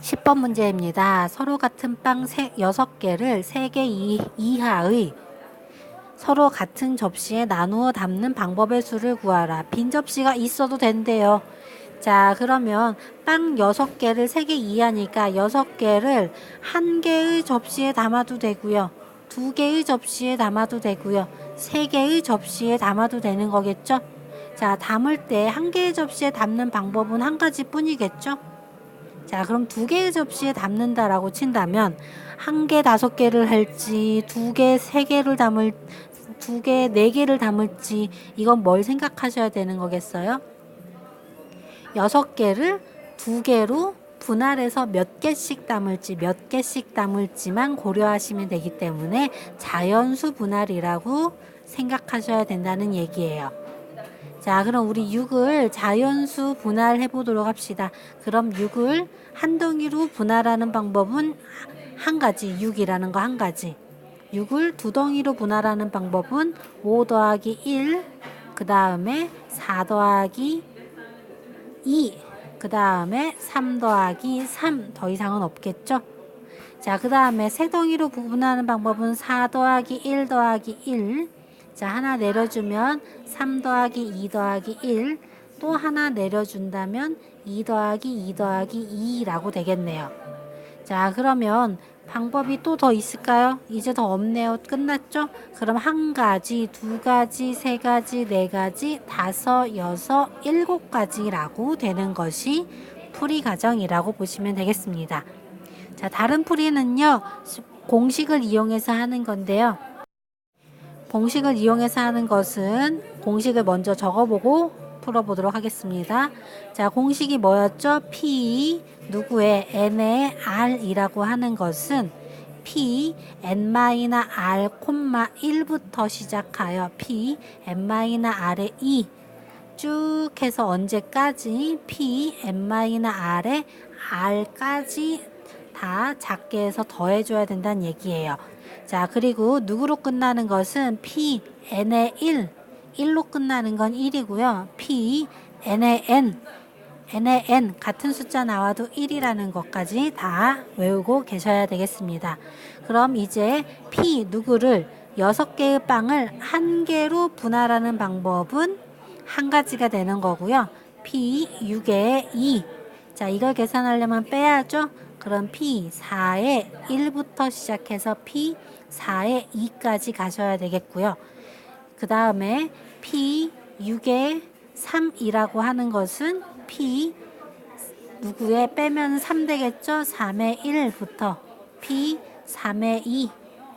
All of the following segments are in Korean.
10번 문제입니다. 서로 같은 빵 6개를 3개 이하의 서로 같은 접시에 나누어 담는 방법의 수를 구하라. 빈 접시가 있어도 된대요. 자, 그러면 빵 6개를 3개 이하니까 6개를 한 개의 접시에 담아도 되고요. 두 개의 접시에 담아도 되고요. 세 개의 접시에 담아도 되는 거겠죠? 자, 담을 때한 개의 접시에 담는 방법은 한 가지 뿐이겠죠? 자, 그럼 두 개의 접시에 담는다라고 친다면 한 개 다섯 개를 할지 두 개 세 개를 담을 두 개 네 개를 담을지 이건 뭘 생각하셔야 되는 거겠어요? 여섯 개를 두 개로 분할해서 몇 개씩 담을지 몇 개씩 담을지만 고려하시면 되기 때문에 자연수 분할이라고 생각하셔야 된다는 얘기예요. 자, 그럼 우리 6을 자연수 분할해 보도록 합시다. 그럼 6을 한 덩이로 분할하는 방법은 한 가지, 6이라는 거 한 가지. 6을 두 덩이로 분할하는 방법은 5 더하기 1, 그 다음에 4 더하기 2, 그 다음에 3 더하기 3, 더 이상은 없겠죠? 자, 그 다음에 세 덩이로 분할하는 방법은 4 더하기 1 더하기 1, 자, 하나 내려주면 3 더하기 2 더하기 1, 또 하나 내려준다면 2 더하기 2 더하기 2라고 되겠네요. 자, 그러면 방법이 또 더 있을까요? 이제 더 없네요. 끝났죠? 그럼 한 가지, 두 가지, 세 가지, 네 가지, 다섯, 여섯, 일곱 가지라고 되는 것이 풀이 과정이라고 보시면 되겠습니다. 자, 다른 풀이는요, 공식을 이용해서 하는 건데요. 공식을 이용해서 하는 것은 공식을 먼저 적어보고 풀어보도록 하겠습니다. 자, 공식이 뭐였죠? P 누구의 n의 r이라고 하는 것은 P n-r, 1부터 시작하여 P n-r의 2 쭉 해서 언제까지 P n-r의 r까지 다 작게 해서 더해줘야 된다는 얘기예요. 자, 그리고 누구로 끝나는 것은 P, N의 1. 1로 끝나는 건 1이고요. P, N의 N. N의 N 같은 숫자 나와도 1이라는 것까지 다 외우고 계셔야 되겠습니다. 그럼 이제 P 누구를 6개의 빵을 한 개로 분할하는 방법은 한 가지가 되는 거고요. P 6의 2. 자, 이걸 계산하려면 빼야죠. 그럼 P 4의 1부터 시작해서 P 4의 2까지 가셔야 되겠고요. 그 다음에 P 6의 3이라고 하는 것은 P 누구에 빼면 3 되겠죠? 3의 1부터 P 3의 2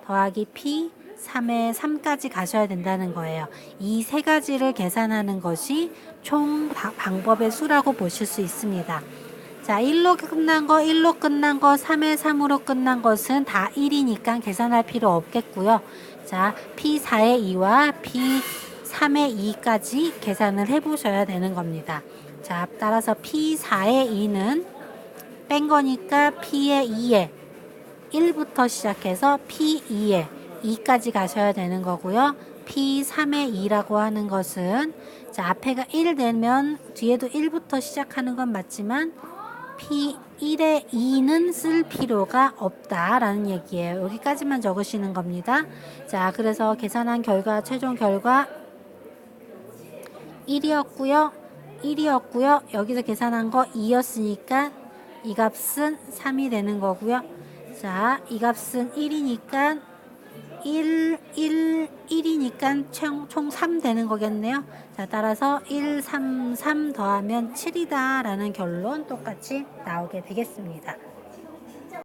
더하기 P 3의 3까지 가셔야 된다는 거예요. 이 세 가지를 계산하는 것이 총 방법의 수라고 보실 수 있습니다. 자, 1로 끝난 거, 1로 끝난 거, 3의 3으로 끝난 것은 다 1이니까 계산할 필요 없겠고요. 자, P4의 2와 P3의 2까지 계산을 해 보셔야 되는 겁니다. 자, 따라서 P4의 2는 뺀 거니까 P의 2에 1부터 시작해서 P2에 2까지 가셔야 되는 거고요. P3의 2라고 하는 것은 자, 앞에가 1 되면 뒤에도 1부터 시작하는 건 맞지만 P1의 2는 쓸 필요가 없다라는 얘기예요. 여기까지만 적으시는 겁니다. 자, 그래서 계산한 결과, 최종 결과 1이었고요. 1이었고요. 여기서 계산한 거 2였으니까 이 값은 3이 되는 거고요. 자, 이 값은 1이니까 1, 1, 1이니까 총, 총3 되는 거겠네요. 자, 따라서 1, 3, 3 더하면 7이다 라는 결론 똑같이 나오게 되겠습니다.